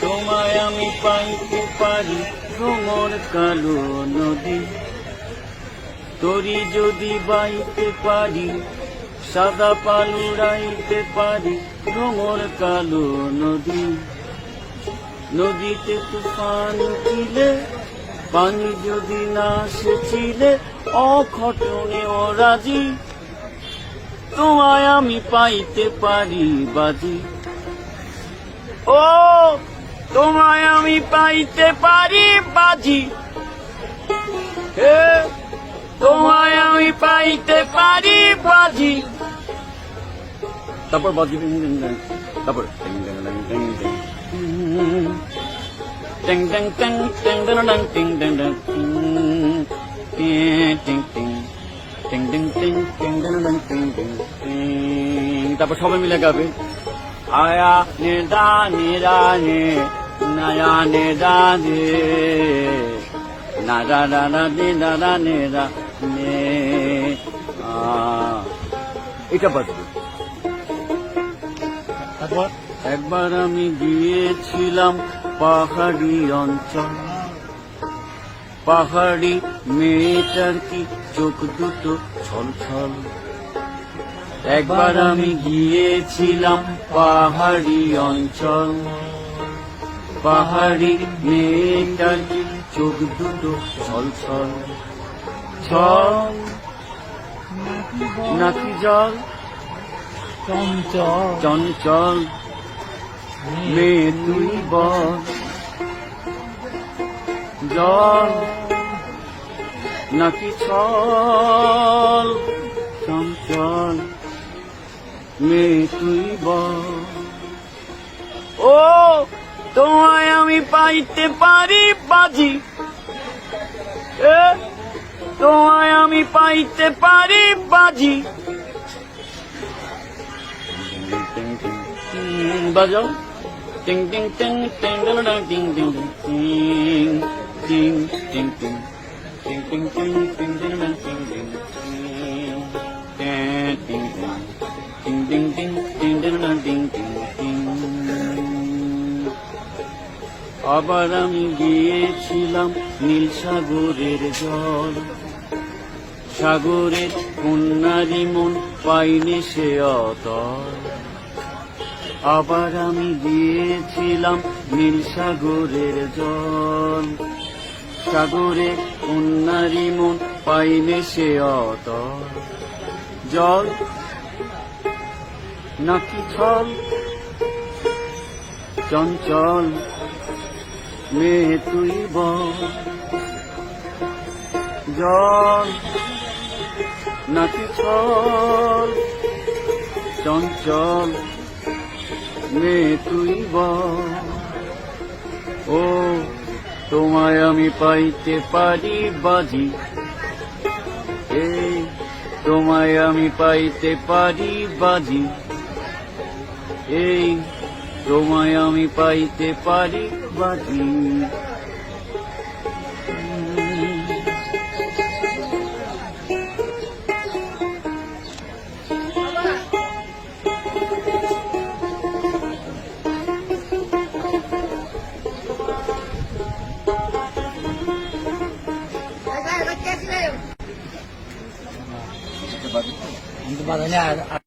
তোমায় আমি পাইতে পারি, ভ্রমর কালো নদী। তরি যদি বাইতে পারি, সাদা পালুড়াইতে পারি, ভ্রমর কালো নদী। নদীতে তুফান উঠিলে, পানি যদি না সেছিলে, অঘটনে ও রাজি তোমায় আমি পাইতে পারি বাজি। ও তোমায় আমি পাইতে পারি বাজি তোমায় আমি পাইতে পারি বাজি তারপর বাজি তারপর তারপর সবাই মিলে গাবে আয়া निदा निरा ने नया निदा दे नादा दादा दे दादा निदा এটা বাজবে একবার আমি গিয়েছিলাম পাহাড়ি অঞ্চল। পাহাড়ি মেয়েটার কি চোখ দুটো ছলছল? একবার আমি গিয়েছিলাম পাহাড়ি অঞ্চল। পাহাড়ি মেয়েটার চোখ দুটো ছল ছল। ছল নাকি জল? চঞ্চল। চঞ্চল মেয়ে তুই বল। জল নাকি ছল? চঞ্চল। তুই ও তোমায় আমি পাইতে পারি বাজি এ তোমায় আমি পাইতে পারি বাজি বাজাও টিং টিং টিং টিং টিং টিং টিং টিং টিং টিং টিং টিং টিং টিং টিং টিং টিং আবার আমি গিয়েছিলাম নীল সাগরের জল। সাগরের কন্যারি মন পাইনি সে অতল। আবার আমি গিয়েছিলাম নীল সাগরের জল। সাগরে কন্যারি মন পাইনে সে অতল। জল? নাকি ছল? চঞ্চল? মেয়ে তুই জল, নাকি ছল চঞ্চল মেয়ে তুই ও, তোমায় আমি পাইতে পারি বাজি। এই তোমায় আমি পাইতে পারি বাজি। এই তোমায় আমি পাইতে পারি বাজি। আর